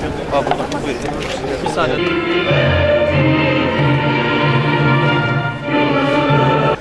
Abi. Abi buradan. Bir saniye.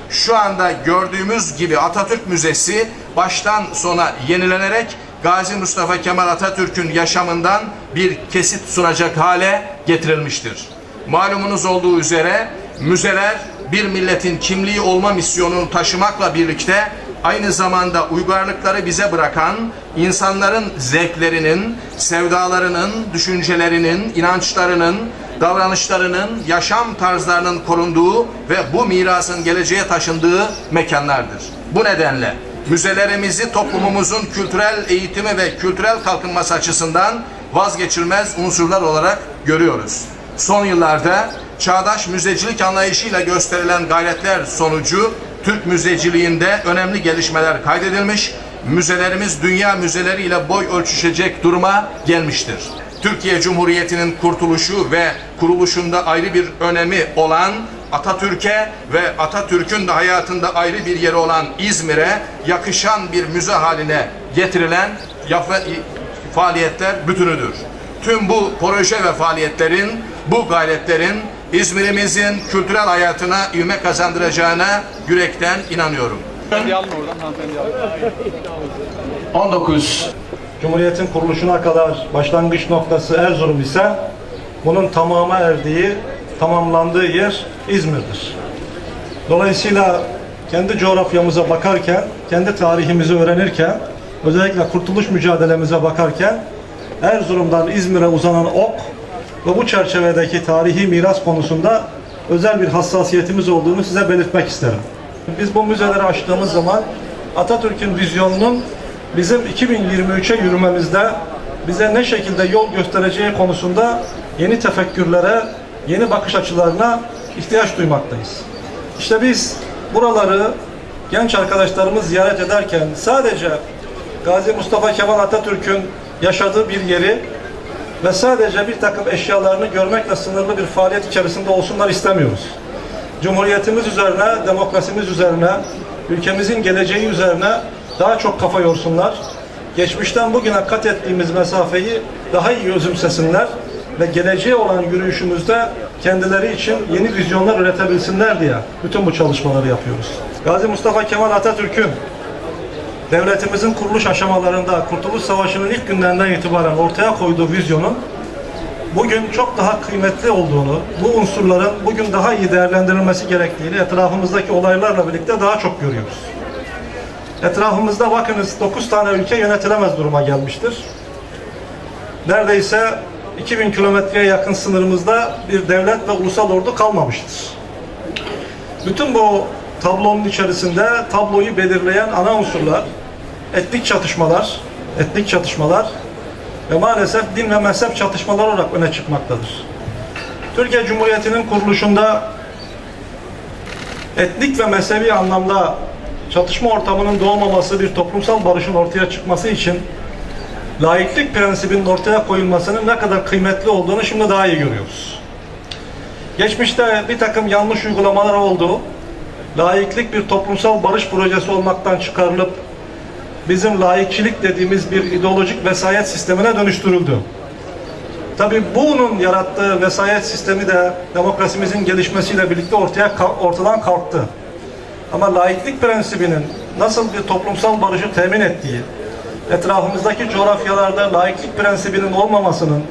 Şu anda gördüğümüz gibi Atatürk Müzesi baştan sona yenilenerek Gazi Mustafa Kemal Atatürk'ün yaşamından bir kesit sunacak hale getirilmiştir. Malumunuz olduğu üzere müzeler bir milletin kimliği olma misyonunu taşımakla birlikte aynı zamanda uygarlıkları bize bırakan insanların zevklerinin, sevdalarının, düşüncelerinin, inançlarının, davranışlarının, yaşam tarzlarının korunduğu ve bu mirasın geleceğe taşındığı mekanlardır. Bu nedenle müzelerimizi toplumumuzun kültürel eğitimi ve kültürel kalkınması açısından vazgeçilmez unsurlar olarak görüyoruz. Son yıllarda çağdaş müzecilik anlayışıyla gösterilen gayretler sonucu Türk müzeciliğinde önemli gelişmeler kaydedilmiş, müzelerimiz dünya müzeleriyle boy ölçüşecek duruma gelmiştir. Türkiye Cumhuriyeti'nin kurtuluşu ve kuruluşunda ayrı bir önemi olan Atatürk'e ve Atatürk'ün de hayatında ayrı bir yeri olan İzmir'e yakışan bir müze haline getirilen faaliyetler bütünüdür. Tüm bu proje ve faaliyetlerin, bu gayretlerin İzmir'imizin kültürel hayatına ivme kazandıracağına yürekten inanıyorum. Hanımefendi alın oradan. Hanımefendi alın. 19 Cumhuriyetin kuruluşuna kadar başlangıç noktası Erzurum ise bunun tamama erdiği, tamamlandığı yer İzmir'dir. Dolayısıyla kendi coğrafyamıza bakarken, kendi tarihimizi öğrenirken, özellikle kurtuluş mücadelemize bakarken Erzurum'dan İzmir'e uzanan ok ve bu çerçevedeki tarihi miras konusunda özel bir hassasiyetimiz olduğunu size belirtmek isterim. Biz bu müzeleri açtığımız zaman Atatürk'ün vizyonunun bizim 2023'e yürümemizde bize ne şekilde yol göstereceği konusunda yeni tefekkürlere, yeni bakış açılarına ihtiyaç duymaktayız. İşte biz buraları genç arkadaşlarımız ziyaret ederken sadece Gazi Mustafa Kemal Atatürk'ün yaşadığı bir yeri ve sadece bir takım eşyalarını görmekle sınırlı bir faaliyet içerisinde olsunlar istemiyoruz. Cumhuriyetimiz üzerine, demokrasimiz üzerine, ülkemizin geleceği üzerine daha çok kafa yorsunlar. Geçmişten bugüne kat ettiğimiz mesafeyi daha iyi özümsesinler ve geleceğe olan yürüyüşümüzde kendileri için yeni vizyonlar üretebilsinler diye bütün bu çalışmaları yapıyoruz. Gazi Mustafa Kemal Atatürk'ün devletimizin kuruluş aşamalarında Kurtuluş Savaşı'nın ilk günlerinden itibaren ortaya koyduğu vizyonun bugün çok daha kıymetli olduğunu, bu unsurların bugün daha iyi değerlendirilmesi gerektiğini etrafımızdaki olaylarla birlikte daha çok görüyoruz. Etrafımızda bakınız 9 tane ülke yönetilemez duruma gelmiştir. Neredeyse 2000 kilometreye yakın sınırımızda bir devlet ve ulusal ordu kalmamıştır. Bütün bu tablonun içerisinde tabloyu belirleyen ana unsurlar etnik çatışmalar, etnik çatışmalar ve maalesef din ve mezhep çatışmalar olarak öne çıkmaktadır. Türkiye Cumhuriyeti'nin kuruluşunda etnik ve mezhebi anlamda çatışma ortamının doğmaması, bir toplumsal barışın ortaya çıkması için laiklik prensibinin ortaya koyulmasının ne kadar kıymetli olduğunu şimdi daha iyi görüyoruz. Geçmişte bir takım yanlış uygulamalar oldu. Laiklik bir toplumsal barış projesi olmaktan çıkarılıp bizim laikçilik dediğimiz bir ideolojik vesayet sistemine dönüştürüldü. Tabii bunun yarattığı vesayet sistemi de demokrasimizin gelişmesiyle birlikte ortaya ortadan kalktı. Ama laiklik prensibinin nasıl bir toplumsal barışı temin ettiği, etrafımızdaki coğrafyalarda laiklik prensibinin olmamasının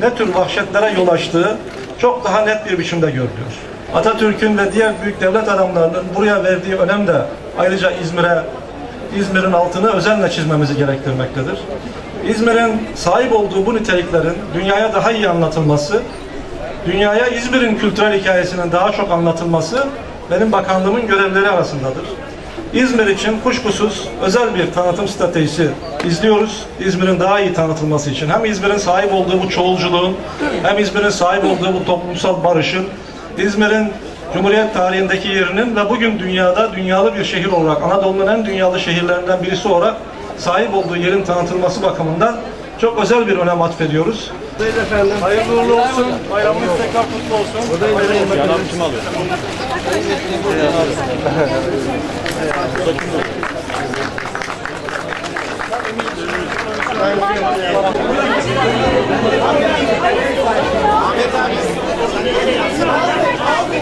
ne tür vahşetlere yol açtığı çok daha net bir biçimde görülüyor. Atatürk'ün ve diğer büyük devlet adamlarının buraya verdiği önem de ayrıca İzmir'e İzmir'in altını özenle çizmemizi gerektirmektedir. İzmir'in sahip olduğu bu niteliklerin dünyaya daha iyi anlatılması, dünyaya İzmir'in kültürel hikayesinin daha çok anlatılması benim bakanlığımın görevleri arasındadır. İzmir için kuşkusuz özel bir tanıtım stratejisi izliyoruz. İzmir'in daha iyi tanıtılması için hem İzmir'in sahip olduğu bu çoğulculuğun hem İzmir'in sahip olduğu bu toplumsal barışın İzmir'in Cumhuriyet tarihindeki yerinin ve bugün dünyada dünyalı bir şehir olarak Anadolu'nun en dünyalı şehirlerinden birisi olarak sahip olduğu yerin tanıtılması bakımından çok özel bir önem atfediyoruz. Efendim, hayırlı uğurlu olsun. Bayramınız tekrar kutlu olsun. Hayırlı Yan abi kim alıyor?